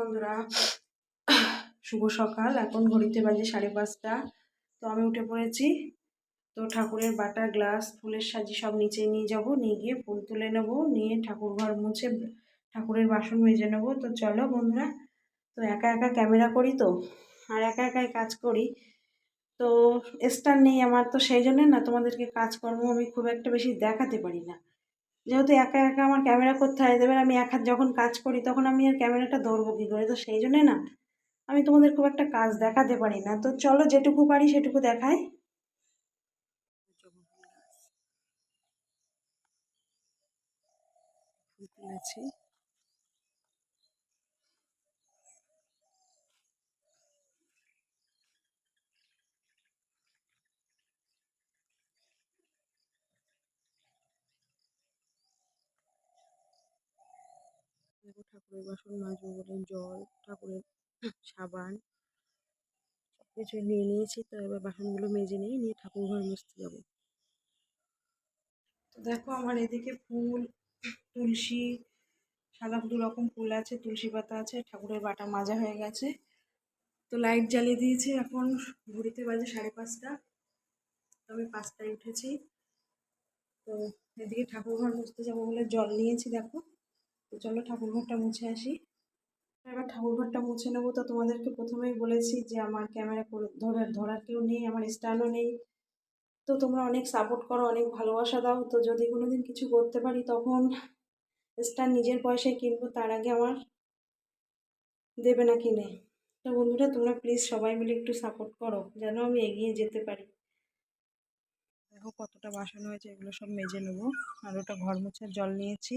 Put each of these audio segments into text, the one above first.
বন্ধুরা। শুভ সকাল। এখন ঘড়িতে বাজে সাড়ে পাঁচটা। তো আমি উঠে পড়েছি। তো ঠাকুরের বাটা, গ্লাস, ফুলের সাজি সব নিচে নিয়ে যাব। নিয়ে গিয়ে ফুল তুলে নেব। নিয়ে ঠাকুর ঘর মুছে ঠাকুরের বাসন মেজে নেব। তো চলো বন্ধুরা। তো একা একা ক্যামেরা করি তো? আর একা একাই কাজ করি। তো স্টার নেই আমার। তো সেই জন্যে না তোমাদেরকে কাজকর্ম আমি খুব একটা বেশি দেখাতে পারি না। যেহেতু একা একা আমার ক্যামেরা করতে হয়, এবার আমি একা যখন কাজ করি, তখন আমি আর ক্যামেরাটা ধরবো কী করে? তো সেই জন্যে না, আমি তোমাদের খুব একটা কাজ দেখাতে পারি না। তো চলো যেটুকু পারি সেটুকু দেখাই। তুলেছি দেখো ঠাকুরের বাসন মাজবো বলে জল, ঠাকুরের সাবান সব কিছু নিয়ে নিয়েছি। তো এবার বাসনগুলো মেজে নিয়ে নিয়ে ঠাকুর ঘর মুছতে যাব। তো দেখো আমার এদিকে ফুল, তুলসী, সাদা দু রকম ফুল আছে, তুলসী পাতা আছে, ঠাকুরের বাটা মাজা হয়ে গেছে। তো লাইট জ্বালিয়ে দিয়েছি এখন, ঘড়িতে বাজে সাড়ে পাঁচটা। আমি পাঁচটায় উঠেছি। তো এদিকে ঠাকুর ঘর মুছতে যাব বলে জল নিয়েছি, দেখো। তো চলো ঠাকুর ঘরটা মুছে আসি। এবার ঠাকুর ঘরটা মুছে নেব। তো তোমাদেরকে প্রথমেই বলেছি যে আমার ক্যামেরা করে ধরার ধরার কেউ নেই, আমার স্ট্যান্ডও নেই। তো তোমরা অনেক সাপোর্ট করো, অনেক ভালোবাসা দাও। তো যদি কোনো দিন কিছু করতে পারি, তখন স্ট্যান্ড নিজের পয়সায় কিনবো, তার আগে আমার দেবে না কিনে। তো বন্ধুরা, তোমরা প্লিজ সবাই মিলে একটু সাপোর্ট করো, যেন আমি এগিয়ে যেতে পারি। দেখো কতটা বাসন হয়েছে, এগুলো সব মেজে নেব। আর ওটা ঘর মোছার জল নিয়েছি।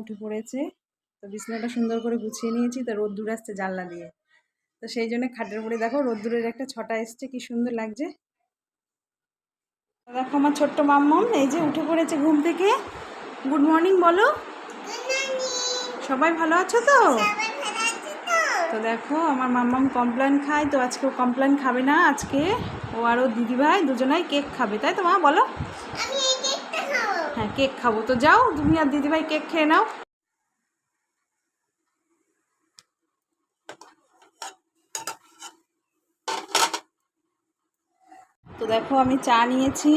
উঠে পড়েছে। তো বিছানাটা সুন্দর করে গুছিয়ে নিয়েছি, তো রোদ্দুর আসছে জানলা দিয়ে। তো সেই জন্য খাটের উপরে দেখো রোদ্দুরের একটা ছটা এসছে, কি সুন্দর লাগছে। দেখো আমার ছোট্ট মাম্মম, এই যে উঠে পড়েছে ঘুম থেকে। গুড মর্নিং বলো। সবাই ভালো আছো তো? তো দেখো আমার মাম্মাম কমপ্লেন খায়, তো আজকে ও কমপ্লেন খাবে না, আজকে ও আর ও দিদিভাই দুজনাই কেক খাবে, তাই তো মা বলো? হ্যাঁ কেক খাব। তো যাও, তুমি আর দিদিভাই কেক খেয়ে নাও। তো দেখো, আমি চা নিয়েছি।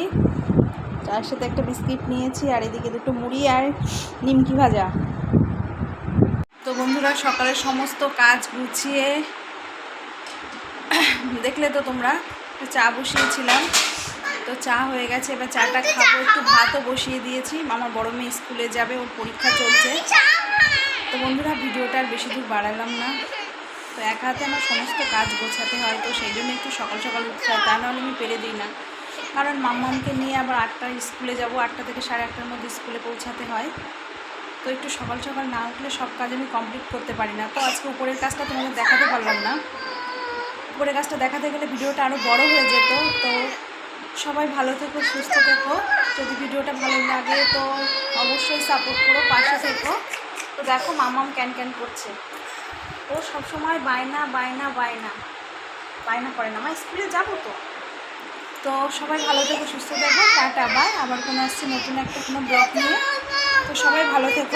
চার সাথে একটা বিস্কিট নিয়েছি, আর এদিকে দুটো মুড়ি আর নিমকি ভাজা। তো বন্ধুরা, সকালের সমস্ত কাজ গুছিয়ে, দেখলে তো তোমরা চা বসিয়েছিলাম। তো চা হয়ে গেছে এবার চাটা খাব একটু ভাতও বসিয়ে দিয়েছি। আমার বড় মেয়ে স্কুলে যাবে ওর পরীক্ষা চলছে। তো বন্ধুরা ভিডিওটা আর বেশি দূর বাড়ালাম না। তো এক হাতে আমার সমস্ত কাজ গোছাতে হয় তো সেই জন্য একটু সকাল সকাল উঠতে হয় তা নাহলে আমি পেরে দিই না। কারণ মাম্মামকে নিয়ে আবার আটটায় স্কুলে যাব আটটা থেকে সাড়ে আটটার মধ্যে স্কুলে পৌঁছাতে হয়। তো একটু সকাল সকাল না উঠলে সব কাজ আমি কমপ্লিট করতে পারি না। তো আজকে উপরের কাজটা তোমাদের দেখাতে পারলাম না। উপরের কাজটা দেখাতে গেলে ভিডিওটা আরও বড় হয়ে যেত তো সবাই ভালো থেকো, সুস্থ থেকো। যদি ভিডিওটা ভালো লাগে তো অবশ্যই সাপোর্ট করো, পাশে থেকো। তো দেখো মামাম ক্যান ক্যান করছে। ও সবসময় বায়না বায়না বায়না। বায়না করে না আমার স্কুলে যাব তো। তো সবাই ভালো থেকো, সুস্থ থেকো। টাটা বাই আবার কোনো আসছে নতুন একটা কোনো ব্লগ নিয়ে। তো সবাই ভালো থেকো।